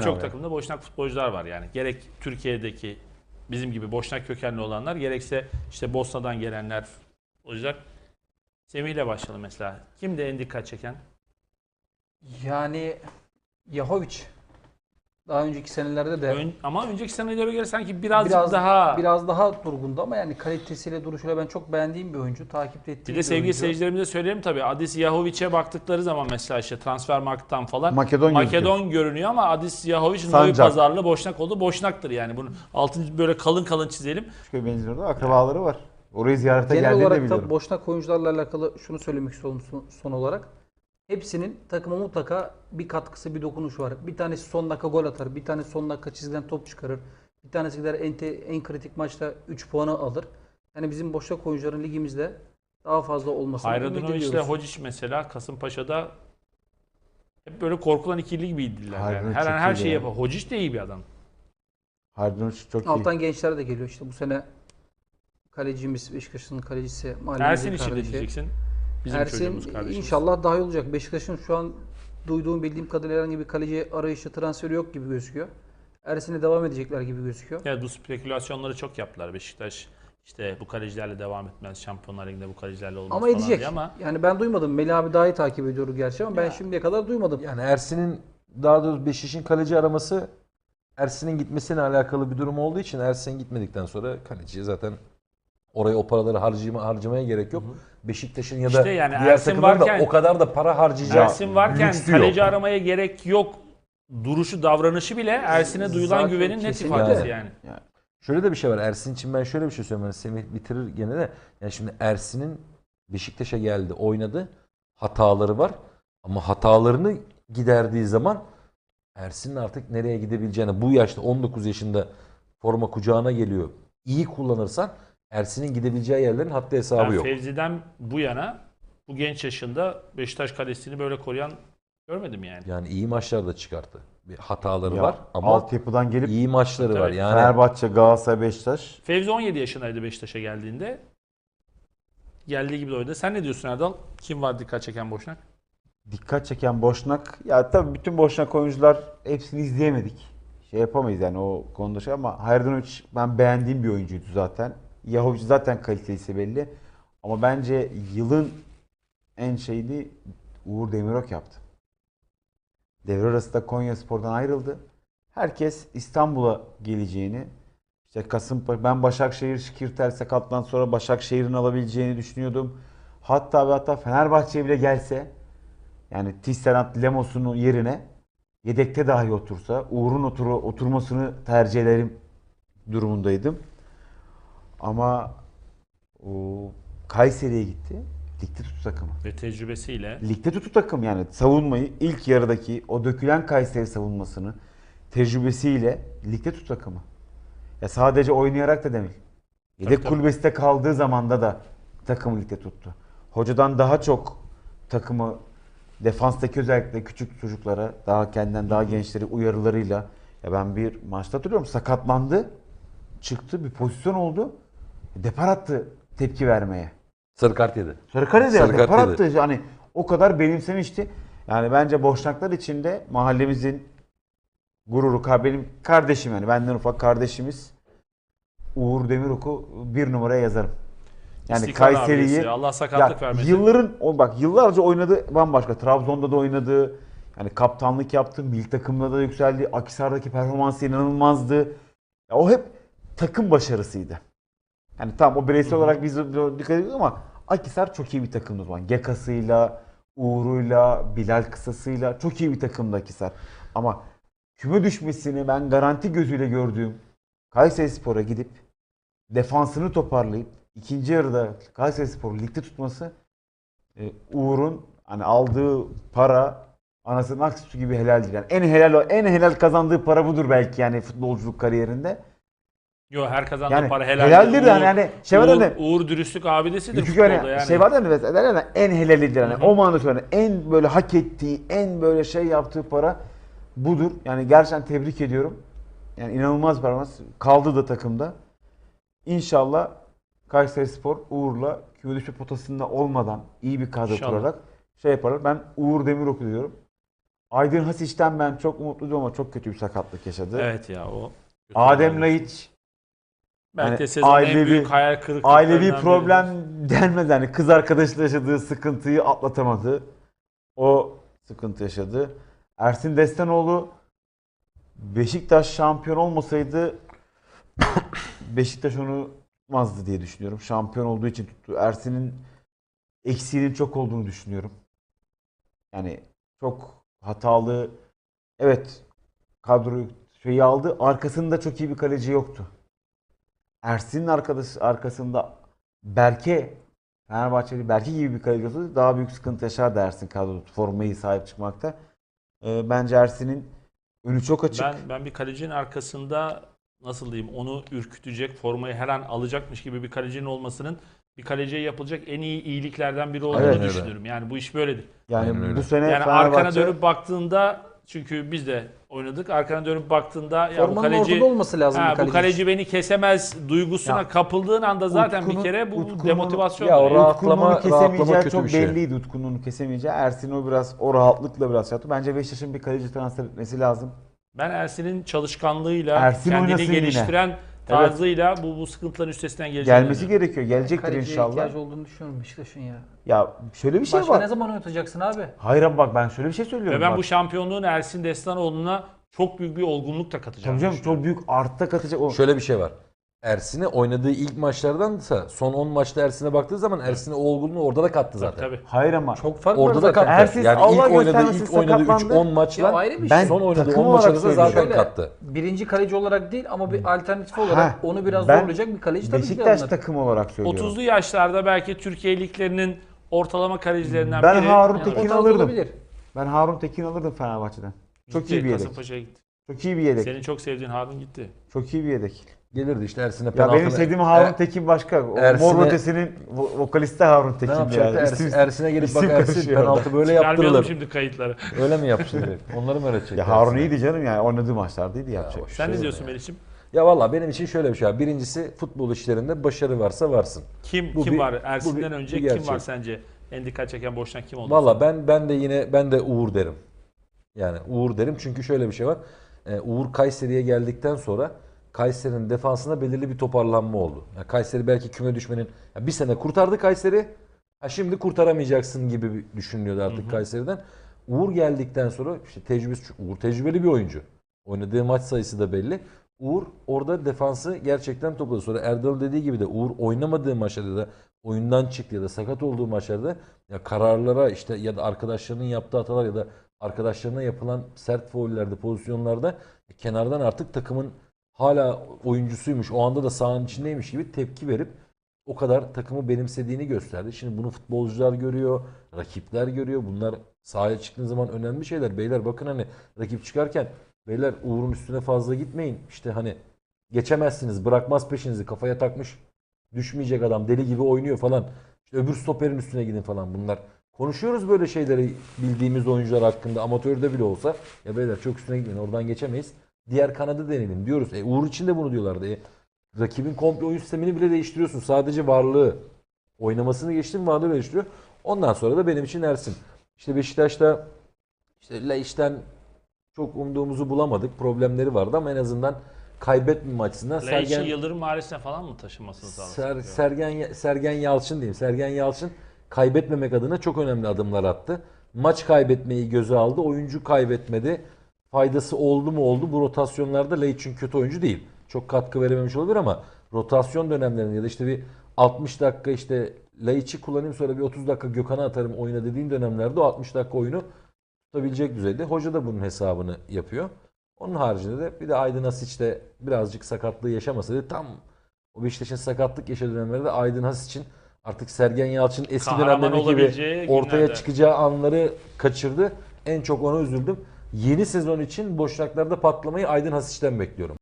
Birçok takımda Boşnak futbolcular var yani. Gerek Türkiye'deki bizim gibi Boşnak kökenli olanlar gerekse işte Bosna'dan gelenler olacak. Semih ile başlayalım mesela. Kimdi en dikkat çeken? Yani Yahovic daha önceki senelerde de Ön- ama önceki senelere göre sanki birazcık biraz daha biraz daha durgundu ama yani kalitesiyle duruşuyla ben çok beğendiğim bir oyuncu. Takip ettiğim bir bir de sevgili oyuncu. seyircilerimize söyleyelim tabii. Adis Yahovic'e baktıkları zaman mesela işte transfer markettan falan Makedon Makedon görünüyor ama Adis Yahovic Novi Sancak. pazarlı boşnak oldu. Boşnaktır yani. Bunu altını böyle kalın kalın çizelim. Çünkü Benzinor'da akrabaları var. Orayı ziyarete Genel geldiğini de olarak da biliyorum. Boşnak oyuncularla alakalı şunu söylemek istiyorum son, son olarak. Hepsinin takıma mutlaka bir katkısı, bir dokunuşu var. Bir tanesi son dakika gol atar, bir tanesi son dakika çizgiden top çıkarır. Bir tanesi gider en, te- en kritik maçta 3 puanı alır. Yani bizim Boşnak oyuncuların ligimizde daha fazla olmasını ümit Hayradunovic ile. Hocic mesela Kasımpaşa'da hep böyle korkulan ikili gibiydiler. Yani. Hayradunovic Her an her şeyi ya. yapar. Hocic de iyi bir adam. Hardinovic çok iyi. Alttan gençler de geliyor işte bu sene kalecimiz Beşiktaş'ın kalecisi Ersin için ne kardeşi. diyeceksin? Bizim Ersin çocuğumuz kardeşimiz. inşallah daha iyi olacak. Beşiktaş'ın şu an duyduğum bildiğim kadarıyla herhangi bir kaleci arayışı transferi yok gibi gözüküyor. Ersin'e devam edecekler gibi gözüküyor. Evet bu spekülasyonları çok yaptılar. Beşiktaş işte bu kalecilerle devam etmez. Şampiyonlar Ligi'nde bu kalecilerle olmaz Ama falan edecek. diye ama Yani ben duymadım. Melih abi daha iyi takip ediyordu gerçi ama ben Ya. şimdiye kadar duymadım. Yani Ersin'in daha doğrusu Beşiktaş'ın kaleci araması Ersin'in gitmesiyle alakalı bir durum olduğu için Ersin gitmedikten sonra kaleciye zaten oraya o paraları harcama, harcamaya gerek yok. Beşiktaş'ın ya da İşte yani diğer Ersin takımlar varken- da o kadar da para harcayacağı Ersin varken lüksü yok. kaleci aramaya gerek yok. Duruşu, davranışı bile Ersin'e duyulan Zaten güvenin net kesinlikle. ifadesi yani. Şöyle de bir şey var. Ersin için ben şöyle bir şey söyleyeyim. Yani Semih bitirir gene de. Yani şimdi Ersin'in Beşiktaş'a geldi, oynadı. Hataları var. Ama hatalarını giderdiği zaman Ersin'in artık nereye gidebileceğini bu yaşta 19 yaşında forma kucağına geliyor. İyi kullanırsan Ersin'in gidebileceği yerlerin haddi hesabı Ben yok. Fevzi'den bu yana bu genç yaşında Beşiktaş kalesini böyle koruyan görmedim yani. Yani iyi maçlar da çıkarttı. Bir hataları Ya, var ama altyapıdan gelip iyi maçları var. Tabii. Yani Fenerbahçe, Galatasaray, Beşiktaş. Fevzi 17 yaşındaydı Beşiktaş'a geldiğinde. Geldiği gibi de oynadı. Sen ne diyorsun Erdal? Kim var dikkat çeken Boşnak? Dikkat çeken Boşnak. Ya tabii bütün Boşnak oyuncular hepsini izleyemedik. Şey yapamayız yani o konuda şey ama Hayrdunovic ben beğendiğim bir oyuncuydu zaten. Yahovic zaten kalitelisi belli. Ama bence yılın en şeyini Uğur Demirok yaptı. Devre arasında Konya Spor'dan ayrıldı. Herkes İstanbul'a geleceğini, işte Kasımpaşa, ben Başakşehir Şikirtel sakatlan sonra Başakşehir'in alabileceğini düşünüyordum. Hatta ve hatta Fenerbahçe'ye bile gelse yani Tisserand Lemos'un yerine yedekte dahi otursa Uğur'un oturu, oturmasını tercih ederim durumundaydım. Ama o Kayseri'ye gitti. Ligde tuttu takımı. Ve tecrübesiyle Ligde tuttu takım yani savunmayı ilk yarıdaki o dökülen Kayseri savunmasını tecrübesiyle ligde tuttu takımı. Ya sadece oynayarak da değil. Yedek kulübesinde kaldığı zamanda da takımı ligde tuttu. Hocadan daha çok takımı defanstaki özellikle küçük çocuklara daha kendinden daha gençleri uyarılarıyla ya ben bir maçta hatırlıyorum sakatlandı çıktı bir pozisyon oldu depar attı tepki vermeye. sarı kart yedi. Sarı kare de Sarı kart yedi. attı. Yani o kadar benimsemişti. Yani bence boşnaklar içinde mahallemizin gururu, ka- benim kardeşim yani benden ufak kardeşimiz Uğur Demirok'u bir numaraya yazarım. Yani Kayseri'yi. Allah sakatlık ya vermesin. yılların o bak yıllarca oynadı bambaşka. Trabzon'da da oynadı. Yani kaptanlık yaptı. Milli takımda da yükseldi. Akhisar'daki performansı inanılmazdı. Ya o hep takım başarısıydı. Yani tamam o bireysel olarak biz dikkat ediyoruz ama Akhisar çok iyi bir takımdı o zaman. Gekas'ıyla, Uğur'uyla, Bilal Kısas'ıyla çok iyi bir takımdı Akhisar. Ama küme düşmesini ben garanti gözüyle gördüğüm Kayseri Spor'a gidip defansını toparlayıp ikinci yarıda Kayseri Spor'u ligde tutması e, Uğur'un hani aldığı para anasının ak sütü gibi helaldir. Yani en helal en helal kazandığı para budur belki yani futbolculuk kariyerinde. Yo her kazandığı Yani para helal. helaldir de yani, yani şey var Uğur, hani Uğur dürüstlük abidesidir çünkü hani futbolda yani. şey var da hani mesela derler ya, en helalidir hı. O manada söylüyorum. En böyle hak ettiği, en böyle şey yaptığı para budur. Yani gerçekten tebrik ediyorum. Yani inanılmaz bir performans. Kaldı da takımda. İnşallah Kayseri Spor Uğur'la küme düşme potasında olmadan iyi bir kadro İnşallah. kurarak şey yaparlar. Ben Uğur Demirok'u diyorum. Aydın Hasic'ten ben çok umutluydum ama çok kötü bir sakatlık yaşadı. Evet ya o. Adem Laiç Belki de sezonun en ailevi- büyük hayal kırıklıklarından ailevi biridir. problem denmez yani kız arkadaşıyla yaşadığı sıkıntıyı atlatamadı. O sıkıntı yaşadı. Ersin Destanoğlu Beşiktaş şampiyon olmasaydı Beşiktaş onu tutmazdı diye düşünüyorum. Şampiyon olduğu için tuttu. Ersin'in eksiğinin çok olduğunu düşünüyorum. Yani çok hatalı evet kadroyu şeyi aldı. Arkasında çok iyi bir kaleci yoktu. Ersin'in arkadaş, arkasında Berke Fenerbahçeli Berke gibi bir kaleci olsaydı daha büyük sıkıntı yaşardı Ersin kadroda formayı sahip çıkmakta. Ee, bence Ersin'in önü çok açık. Ben, ben bir kalecinin arkasında nasıl diyeyim onu ürkütecek formayı her an alacakmış gibi bir kalecinin olmasının bir kaleciye yapılacak en iyi iyiliklerden biri olduğunu Evet. düşünüyorum. Yani bu iş böyledir. yani Aynen öyle. bu sene Yani Fenerbahçe arkana dönüp baktığında çünkü biz de oynadık. Arkana dönüp baktığında ya bu Formanın kaleci ortada olması lazım ha, bir bu kaleci. beni kesemez duygusuna Ya, kapıldığın anda zaten bir Utku'nun- kere bu Utku'nun- demotivasyon. Ya o Utku'nun onu rahatlama- rahatlama kesemeyeceği kötü çok bir şey. belliydi Utku'nun onu kesemeyeceği. Ersin o biraz o rahatlıkla biraz şey yaptı. Bence Beşiktaş'ın bir kaleci transfer etmesi lazım. Ben Ersin'in çalışkanlığıyla Ersin kendini oynasın yine. geliştiren tarzıyla bu, bu sıkıntıların üstesinden geleceğini Gelmesi inanıyorum. gerekiyor. Gelecektir Kaleciye inşallah. ihtiyacı olduğunu düşünüyorum Beşiktaş'ın ya. Ya şöyle bir şey Başka var. ne zaman oynatacaksın abi? Hayır ama bak ben şöyle bir şey söylüyorum. Ve ben bak. bu şampiyonluğun Ersin Destanoğlu'na çok büyük bir olgunluk da katacağını Tabii canım düşünüyorum. çok büyük artta katacak. O... Şöyle bir şey var. Ersin'e oynadığı ilk maçlardansa son 10 maçta Ersin'e baktığı zaman Ersin'e o olgunluğu orada da kattı zaten. tabii. Hayır ama Çok fark var Orada da zaten. kattı. Ersin yani Allah ilk oynadığı göstermesin ilk oynadığı 3 sakatlandı. 10 maçla Ya ayrı bir Ben şey. son oynadığı takım 10 olarak maçta da zaten söylüyorum. Şöyle, kattı. Birinci kaleci olarak değil ama bir alternatif olarak Ha, onu biraz ben zorlayacak bir kaleci tabii ki de Beşiktaş alınır. takımı olarak söylüyorum. 30'lu yaşlarda belki Türkiye liglerinin ortalama kalecilerinden Ben biri. Harun Yani alırdım. olabilir. Ben Harun Tekin alırdım Fenerbahçe'den. Çok Gitti, iyi bir yedek. Kasımpaşa'ya gitti. Çok iyi bir yedek. Senin çok sevdiğin Harun gitti. Çok iyi bir yedek. Gelirdi işte Ersin'e Ya penaltı. benim sevdiğim Harun Er- Tekin başka. O Ersin'e- Mor Ötesi'nin vo- vokalisti Harun ne Tekin yapacaktı? yani. Ersin, Ersin'e gelip bak Ersin penaltı böyle Çıkarmayalım yaptırılır. şimdi kayıtları. Öyle mi yapsın direkt? Onları mı öğretecek? Ya Harun Ersin'e? iyiydi canım yani oynadığı maçlarda iyiydi yapacak. Sen şey ne diyorsun Melih'ciğim? Ya valla benim için şöyle bir şey var. Birincisi futbol işlerinde başarı varsa varsın. Kim Bu kim bir- var? Ersin'den bir- önce bir kim var sence? En dikkat çeken boşnak kim oldu? Valla ben ben de yine ben de Uğur derim. Yani Uğur derim çünkü şöyle bir şey var. Ee, Uğur Kayseri'ye geldikten sonra Kayseri'nin defansında belirli bir toparlanma oldu. Yani Kayseri belki küme düşmenin ya bir sene kurtardı Kayseri. Ha şimdi kurtaramayacaksın gibi düşünülüyordu artık Kayseri'den. Uğur geldikten sonra işte tecrübesi Uğur tecrübeli bir oyuncu. Oynadığı maç sayısı da belli. Uğur orada defansı gerçekten topladı. Sonra Erdal dediği gibi de Uğur oynamadığı maçlarda da oyundan çıktı ya da sakat olduğu maçlarda ya kararlara işte ya da arkadaşlarının yaptığı hatalar ya da arkadaşlarına yapılan sert faullerde, pozisyonlarda kenardan artık takımın hala oyuncusuymuş, o anda da sahanın içindeymiş gibi tepki verip o kadar takımı benimsediğini gösterdi. Şimdi bunu futbolcular görüyor, rakipler görüyor. Bunlar sahaya çıktığın zaman önemli şeyler. Beyler bakın hani rakip çıkarken beyler Uğur'un üstüne fazla gitmeyin. İşte hani geçemezsiniz, bırakmaz peşinizi, kafaya takmış. Düşmeyecek adam deli gibi oynuyor falan. İşte öbür stoperin üstüne gidin falan bunlar. Konuşuyoruz böyle şeyleri bildiğimiz oyuncular hakkında amatörde bile olsa. Ya beyler çok üstüne gitmeyin oradan geçemeyiz. Diğer kanadı deneyelim diyoruz. E Uğur için de bunu diyorlardı. E, rakibin komple oyun sistemini bile değiştiriyorsun. Sadece varlığı oynamasını geçtim varlığı değiştiriyor. Ondan sonra da benim için Ersin. İşte Beşiktaş'ta işte Laiç'ten çok umduğumuzu bulamadık. Problemleri vardı ama en azından kaybetmeme açısından Laiç'i Sergen Yıldırım mahallesine falan mı taşınmasını sağlasın? Ser, Sergen Sergen Yalçın diyeyim. Sergen Yalçın kaybetmemek adına çok önemli adımlar attı. Maç kaybetmeyi göze aldı. Oyuncu kaybetmedi. Faydası oldu mu oldu. Bu rotasyonlarda Laiç'in kötü oyuncu değil. Çok katkı verememiş olabilir ama rotasyon dönemlerinde ya da işte bir 60 dakika işte Laiç'i kullanayım sonra bir 30 dakika Gökhan'a atarım oyuna dediğin dönemlerde o 60 dakika oyunu tutabilecek düzeyde. Hoca da bunun hesabını yapıyor. Onun haricinde de bir de Aydın Asiç de birazcık sakatlığı yaşamasaydı tam o Beşiktaş'ın sakatlık yaşadığı dönemlerde Aydın Has için artık Sergen Yalçın eski olabileceği gibi ortaya günlerde. çıkacağı anları kaçırdı. En çok ona üzüldüm. Yeni sezon için boşluklarda patlamayı Aydın Hasic'ten bekliyorum.